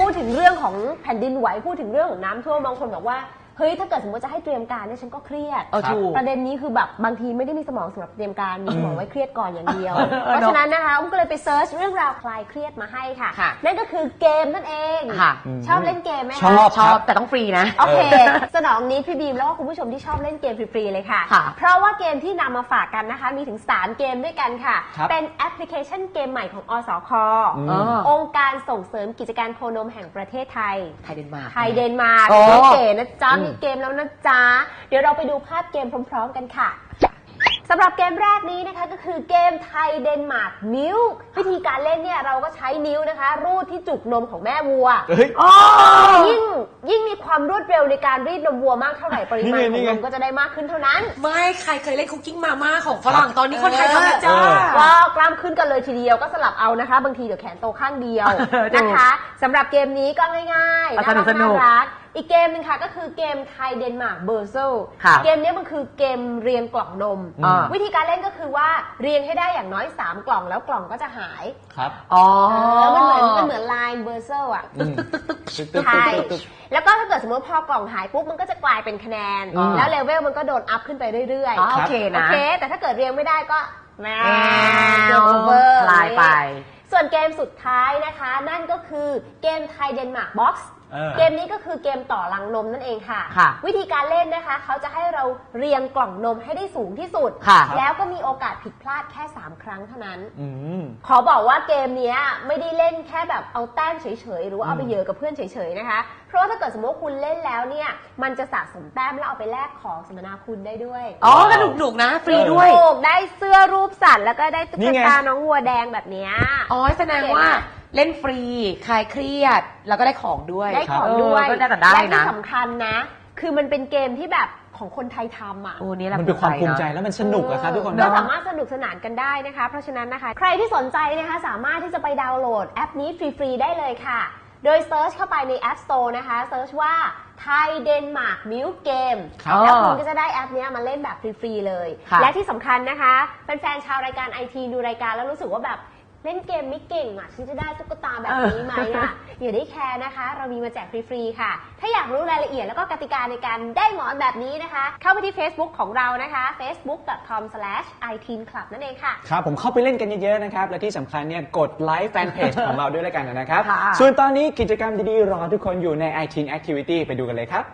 พูดถึงเรื่องของแผ่นดินไหวพูดถึงเรื่องของน้ำท่วมบางคนบอกว่า เฮ้ยถ้าเกิดสมมติจะให้เตรียมการเนี่ยฉันก็เครียด เออถูก ประเด็นนี้คือแบบบางทีไม่ได้มีสมองสำหรับเตรียมการมีสมองไว้เครียดก่อนอย่างเดียว เออเพเนอะราะฉะนั้นนะคะอุ้มก็เลยไปเซิร์ชเรื่องราวคลายเครียดมาให้ค่ะ ค่ะนั่นก็คือเกมนั่นเองค่ะ ชอบเล่นเกมไหมคะ ชอบ ชอบแต่ต้องฟรีนะ โอเค สนองนี้พี่บีมแล้วก็คุณผู้ชมที่ชอบเล่นเกมฟรีๆเลยค่ะ ค่ะ เพราะว่าเกมที่นำมาฝากกันนะคะ มีถึง 3 เกมด้วยกันค่ะ ครับ เป็นแอปพลิเคชันเกมใหม่ของอสคอืมเออองค์การส่งเสริมกิจการโคนมแห่งประเทศไทย ไทยเดนมาร์ก ไทยเดนมาร์กโอ้ เก๋นะจ๊ะอืมมีเกมแล้วนะจ๊ะ เดี๋ยวเราไปดูภาพเกมพร้อม ๆ กันค่ะสำหรับเกมแรกนี้นะคะก็คือเกมไทยเดนมาร์กนิ้ว วิธีการเล่นเนี่ยเราก็ใช้นิ้วนะคะ รูดที่จุกนมของแม่วัวเฮ้ยยิ่งยิ่งมีความรวดเร็วในการรีดนมวัวมากเท่าไหร่ปริมาณนี่ขไงองนมก็จะได้มากขึ้นเท่านั้น ไม่ใครเคยเล่นคุกกิ้งมาม่าของฝรั่งตอนนี้คนไทยทำนะจ้าเออก็กล้ามขึ้นกันเลยทีเดียวก็สลับเอานะคะ บางทีเดี๋ยวแขนโตข้างเดียวเออนะคะสำหรับเกมนี้ก็ง่ายๆอะน่ารัสนุกๆน่ารัก อีกเกมหนึงค่ะก็คือเกมไทยเดนมาร์กเบอร์โซค่ะเกมนี้มันคือเกมเรียงกล่องนม อ่า วิธีการเล่นก็คือว่าเรียงให้ได้อย่างน้อย 3 กล่องแล้วกล่องก็จะหายครับ อ๋อแล้วมันเหมือนมันเหมือนไลน์เบอร์โซอะ อืมตึ๊กตึ๊กตึ๊กใช่ ตึ๊กตึ๊ก แล้วก็ถ้าเกิดสมมติพอกล่องหายปุ๊บมันก็จะกลายเป็นคะแนน อืมแล้วเลเวลมันก็โดนอัพขึ้นไปเรื่อยอ๋อๆโอเคโอนะเค แต่ถ้าเกิดเรียงไม่ได้ก็แมแมววเวอร์ คลายไป ส่วนเกมสุดท้ายนะคะ นั่นก็คือเกมไทยเดนมาร์กบ็อกซ์ เออเกมนี้ก็คือเกมต่อรังนมนั่นเองค่ะ ค่ะวิธีการเล่นนะคะ เขาจะให้เราเรียงกล่องนมให้ได้สูงที่สุด ค่ะ แล้วก็มีโอกาสผิดพลาดแค่ 3 ครั้งเท่านั้น อืม ขอบอกว่าเกมเนี้ยไม่ได้เล่นแค่แบบเอาแต้มเฉยๆ หรือว่าเอาไปเหยอะกับเพื่อนเฉยๆนะคะ เพราะว่าถ้าเกิดสมมติว่าคุณเล่นแล้วเนี่ย มันจะสะสมแต้มแล้วเอาไปแลกของสมนาคุณได้ด้วยอ๋อก็หนุกๆนะ ฟรีด้วยถูกได้เสื้อรูปสัตว์แล้วก็ได้ตุ๊นี่กไง ตาน้องวัวแดงแบบเนี้ย อ๋อแสดงว่าเล่นฟรี คลายเครียด แล้วก็ได้ของด้วยได้ของเด้วยก็น่าจะได้และที่นะสำคัญนะ คือมันเป็นเกมที่แบบของคนไทยทำอะ โอ้นี่แหละมันเป็นความภูมิใจนะแล้วมันสนุกอะครับทุกคนก็นะสามารถสนุกสนานกันได้นะคะ เพราะฉะนั้นนะคะ ใครที่สนใจนะคะสามารถที่จะไปดาวน์โหลดแอปนี้ฟรี ๆ ได้เลยค่ะ โดยเซิร์ชเข้าไปใน App Store นะคะเซิร์ชว่าไทยเดนมาร์กมิวเกมครับ แล้วคุณก็จะได้แอปเนี้ยมาเล่นแบบฟรี ๆ เลย ค่ะ และที่สำคัญนะคะแฟนๆชาวรายการไอทีดูรายการแล้วรู้สึกว่าแบบ เล่นเกมไม่เก่งอะฉันจะได้ตุ๊กตาแบบนี้ไหมอะอย่าได้แคร์นะคะ เรามีมาแจกฟรีๆค่ะ ถ้าอยากรู้รายละเอียดแล้วก็กติกาในการได้หมอนแบบนี้นะคะ เข้าไปที่ Facebook ของเรานะคะ facebook.com/iteenclub นั่นเองค่ะ ครับผมเข้าไปเล่นกันเยอะๆนะครับ และที่สำคัญเนี่ยกดไลค์แฟนเพจของเราด้วยแล้วกันนะครับค่ะส่วนตอนนี้กิจกรรมดีๆ รอทุกคนอยู่ใน i t e e n Activity ไปดูกันเลยครับ